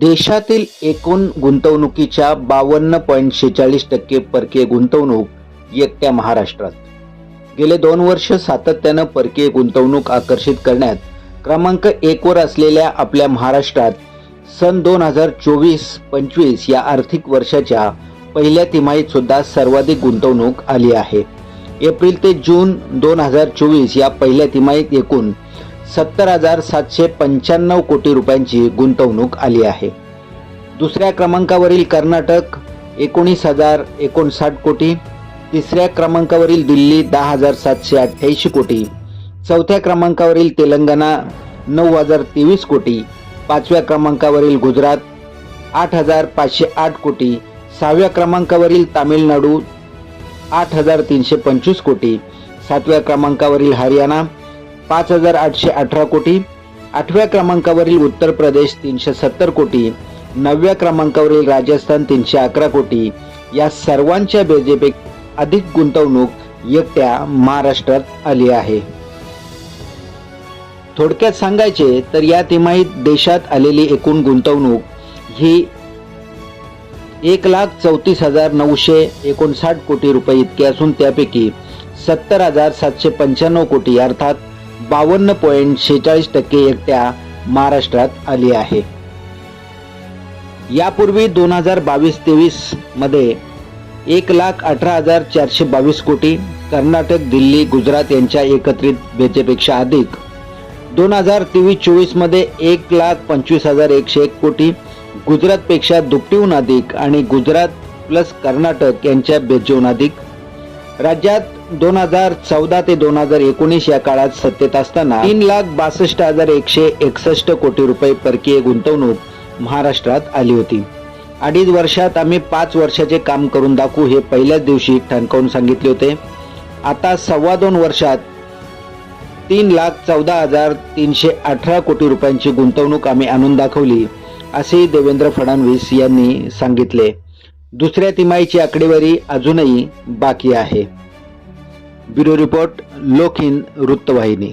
देशातील एकूण गुंतवणुकीच्या बावन्न पॉईंट शेचाळीस टक्के परकीय गुंतवणूक एकट्या महाराष्ट्रात. गेले दोन वर्ष सातत्यानं परकीय गुंतवणूक आकर्षित करण्यात क्रमांक एकवर असलेल्या आपल्या महाराष्ट्रात सन दोन हजार चोवीस पंचवीस या आर्थिक वर्षाच्या पहिल्या तिमाहीत सुद्धा सर्वाधिक गुंतवणूक आली आहे. एप्रिल ते जून दोन हजार चोवीस या पहिल्या तिमाहीत एकूण सत्तर हजार सातशे पंच्याण्णव कोटी रुपयांची गुंतवणूक आली आहे. दुसऱ्या क्रमांकावरील कर्नाटक एकोणीस हजार एकोणसाठ कोटी. तिसऱ्या क्रमांकावरील दिल्ली दहा हजार सातशे अठ्ठ्याऐंशी कोटी. चौथ्या क्रमांकावरील तेलंगणा नऊ हजार तेवीस कोटी. पाचव्या क्रमांकावरील गुजरात आठ हजार पाचशे आठ कोटी. सहाव्या क्रमांकावरील तामिळनाडू आठ हजार तीनशे पंचवीस कोटी. सातव्या क्रमांकावरील हरियाणा पाच हजार आठशे अठरा कोटी. आठव्या क्रमांकावरील उत्तर प्रदेश तीनशे सत्तर कोटी. नवव्या क्रमांकावरील राजस्थान तीनशे अकरा कोटी. या सर्वांच्या बेजेपेक्षा अधिक गुंतवणूक एकट्या महाराष्ट्रात आली आहे. थोडक्यात सांगायचे तर या तिमाहीत देशात आलेली एकूण गुंतवणूक ही एक लाख चौतीस हजार नऊशे एकोणसाठ कोटी रुपये इतकी असून त्यापैकी सत्तर हजार सातशे पंच्याण्णव कोटी अर्थात बावन्न पॉईंट शेहेचाळीस टक्के एकट्या महाराष्ट्रात आली आहे. यापूर्वी दोन हजार बावीस तेवीसमध्ये एक लाख अठरा हजार चारशे बावीस कोटी कर्नाटक दिल्ली गुजरात यांच्या एकत्रित बेचेपेक्षा अधिक. दोन हजार तेवीस चोवीसमध्ये एक लाख पंचवीस हजार एकशे एक कोटी गुजरातपेक्षा दुपटीहून अधिक आणि गुजरात प्लस कर्नाटक यांच्या बेचून अधिक. राज्यात दोन हजार चौदा ते दोन हजार एकोणीस या काळात सत्तेत असताना तीन लाख बासष्ट हजार एकशे एकसष्ट कोटी रुपये परकीय गुंतवणूक महाराष्ट्रात आली होती. अडीच वर्षात आम्ही पाच वर्षाचे काम करून दाखवू हे पहिल्याच दिवशी ठणकावून सांगितले होते. आता सव्वा दोन वर्षात तीन लाख चौदा हजार तीनशे अठरा कोटी रुपयांची गुंतवणूक आम्ही आणून दाखवली असे देवेंद्र फडणवीस यांनी सांगितले. दुसऱ्या तिमाहीची आकडेवारी अजूनही बाकी आहे. ব্যুরো রিপোর্ট লক্ষিণ রুত্তবাহিনী।